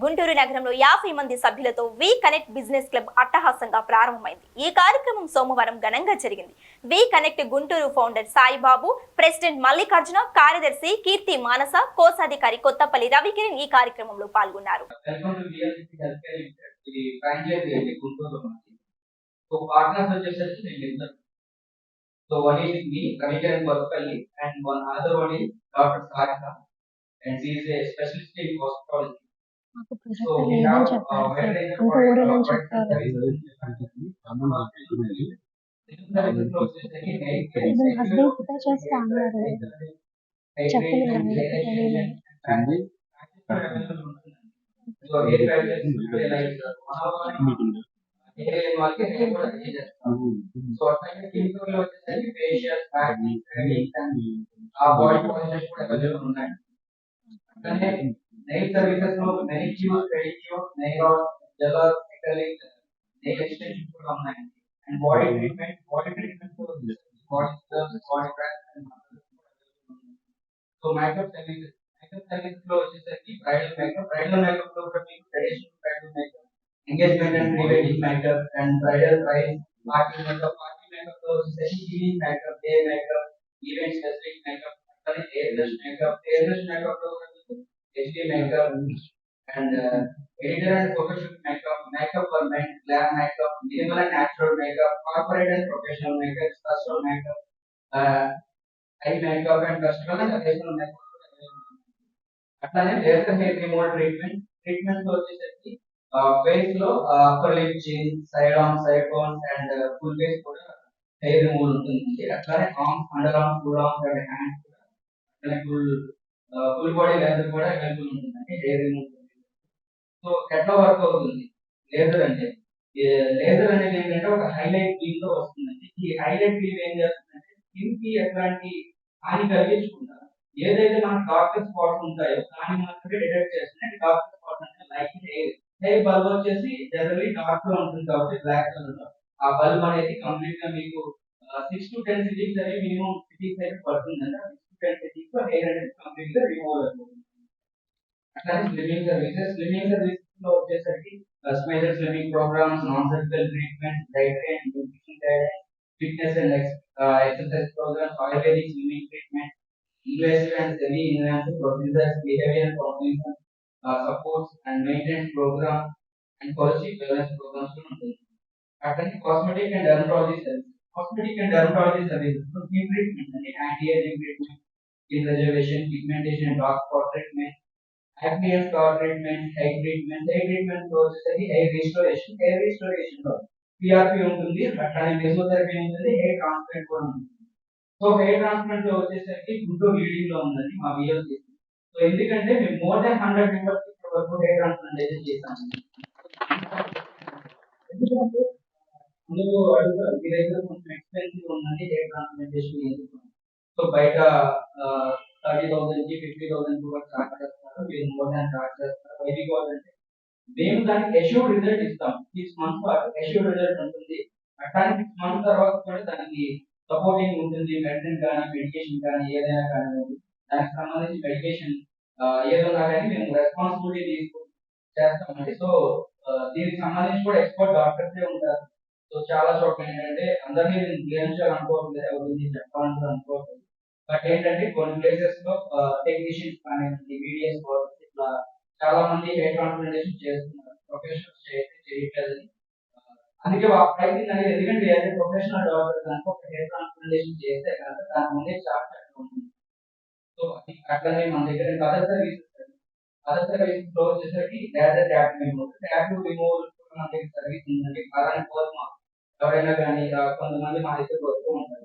గుంటూరు నగరంలో యాభై మంది సభ్యులతో వి కనెక్ట్ బిజినెస్ క్లబ్ అట్టహాసంగా ప్రారంభమైంది. ఈ కార్యక్రమం సోమవారం ఘనంగా జరిగింది. We connect Guntur founder Saibabu president Mallikarjuna కార్యదర్శి కీర్తి మానస కోశాధికారి కొత్తపల్లి రవికిరణ్ ఈ కార్యక్రమంలో పాల్గొన్నారు. Welcome to is health care limited ఇది మాకు సో ప్రొజెక్టర్ వీ లేదని హావ్ చెప్పారు అంత ఊరని చెప్పారు ఇది హస్బెండ్ కూడా చేస్తా అన్నారు చెప్పలేదు नई सर्विसेज़ को नई कीवर्ड क्रेडिट कीवर्ड नई और जगह एक्रेलिक नई एक्सटेंशन को हम नहीं and body treatment body treatment को बॉडी सर्विस बॉडी ट्रैक तो micro services micro service flow जैसे कि bridal makeup bridal makeup flow पर भी traditional bridal makeup engagement and pre wedding makeup and bridal price party makeup party makeup flow जैसे कि evening makeup day makeup event specific makeup sorry airbrush makeup airbrush makeup flow party makeup లో వచ్చేసరికి evening makeup day makeup event specific makeup అట్లానే hair brush makeup hair brush makeup లో కూడా మీకు HD makeup and editor and photoshoot makeup makeup for men glam makeup minimal and natural makeup corporate and professional makeup customer makeup eye makeup and customer and occasional makeup అట్లానే laser hair removal treatment treatment లో వచ్చేసరికి face లో upper lip chin side arm side bones and full face కూడా hair removal ఉంటుంది అట్లానే arms under arms full arms and hands కూడా అట్లానే full full body laser కూడా అవైలబుల్ ఉంటుందండి లేజర్ ఉంటుంది. సో ఎట్లా వర్క్ అవుతుంది లేజర్ అంటే. లేజర్ అనేది ఏంటంటే ఒక హైలైట్ బీమ్లో వస్తుందండి. ఈ హైలైట్ బీమ్ ఏం చేస్తుందంటే స్కిన్కి ఎట్లాంటి హాని కలిగించకుండా ఏదైతే మన డార్క్ స్పాట్స్ ఉంటాయో దాన్ని మాత్రమే డిటెక్ట్ చేస్తుంది డార్క్ స్పాట్స్ అంటే లైక్ హెయిర్. హెయిర్ బల్బ్ వచ్చేసి జనరలీ డార్క్లో ఉంటుంది కాబట్టి బ్లాక్ కలర్ ఆ బల్బ్ అనేది కంప్లీట్గా మీకు సిక్స్ టు టెన్ సిటీస్ అనేవి మినిమం సిటీస్ అయితే పడుతుందండి. strategy for hair and completely remove the problem. That is slimming the waist. Slimming the waist of the circuit, customized slimming programs, non-surgical treatment, dietary and nutrition guidelines, fitness and ex uh, exercise programs, Ayurvedic slimming treatment, invasive and semi-invasive procedures, behavior counseling, uh, supports and maintenance programs, and policy wellness programs to maintain. Cosmetic and dermatology services. Cosmetic and dermatology services So, skin treatment and anti-aging treatment, skin rejuvenation pigmentation dark spot treatment acne and scar treatment hair treatment hair ట్రీట్మెంట్లో వచ్చేసరికి hair restoration hair రిస్టోరేషన్లో PRP ఉంటుంది అట్లానే mesotherapy ఉంటుంది hair transplant కూడా ఉంటుంది. So hair ట్రాన్స్ప్లాంట్లో వచ్చేసరికి గుంటూరు లీడింగ్లో ఉందండి మా బిఎల్సి సో ఎందుకంటే మేము మోర్ దాన్ హండ్రెడ్ మెంబర్స్ ఇప్పటి వరకు హెయిర్ ట్రాన్స్ప్లాంట్ అయితే చేశాము. ఎందుకంటే అందరూ అడుగుతారు మీ దగ్గర కొంచెం ఎక్స్పెన్సివ్ ఉందండి హెయిర్ ట్రాన్స్ప్లాంటేషన్ ఎందుకు సో బయట థర్టీ థౌసండ్కి ఫిఫ్టీ థౌసండ్ కూడా చార్జ్ చేస్తారు మీరు మోర్ దాన్ చార్జ్ చేస్తారు బయటికి అంటే మేము దానికి ఎష్యూర్డ్ రిజల్ట్ ఇస్తాం. సిక్స్ మంత్స్ పాటు ఎష్యూర్డ్ రిజల్ట్ ఉంటుంది. అట్లాంటి సిక్స్ మంత్స్ తర్వాత కూడా దానికి సపోర్టింగ్ ఉంటుంది. మెడిసిన్ కానీ మెడికేషన్ కానీ ఏదైనా కానీ దానికి సంబంధించి మెడికేషన్ ఏదైనా కానీ మేము రెస్పాన్సిబిలిటీ తీసుకు చేస్తామండి సో దీనికి సంబంధించి కూడా ఎక్స్పర్ట్ డాక్టర్సే ఉంటారు. సో చాలా చోట్ల ఏంటంటే అందరినీ నేను నియమించాలి అనుకోవట్లేదు. ఎవరి గురించి చెప్పాలని అనుకోవట్లేదు. బట్ ఏంటంటే కొన్ని ప్లేసెస్లో టెక్నీషియన్స్ కానివ్వండి మీడియా ఇట్లా చాలా మంది హెయిర్ ట్రాన్స్ప్లాంటేషన్ చేస్తున్నారు ప్రొఫెషనల్స్ చేయట్లేదు అందుకే ప్రైసింగ్ అనేది ఎందుకంటే అదే ప్రొఫెషనల్ డాక్టర్ కనుక ఒక హెయిర్ ట్రాన్స్ప్లాంటేషన్ చేస్తే కనుక దాని ముందే చార్ట్ అట్లా ఉంటుంది సో అది అట్లనే మన దగ్గర అదర్ సర్వీసెస్ అదర్ సర్వీసెస్లో వచ్చేసరికి laser tattoo removal tattoo removal మన దగ్గర సర్వీస్ ఉందండి. అలానే కోర్మ ఎవరైనా కానీ కొంతమంది మా దగ్గర వస్తూ ఉంటారు.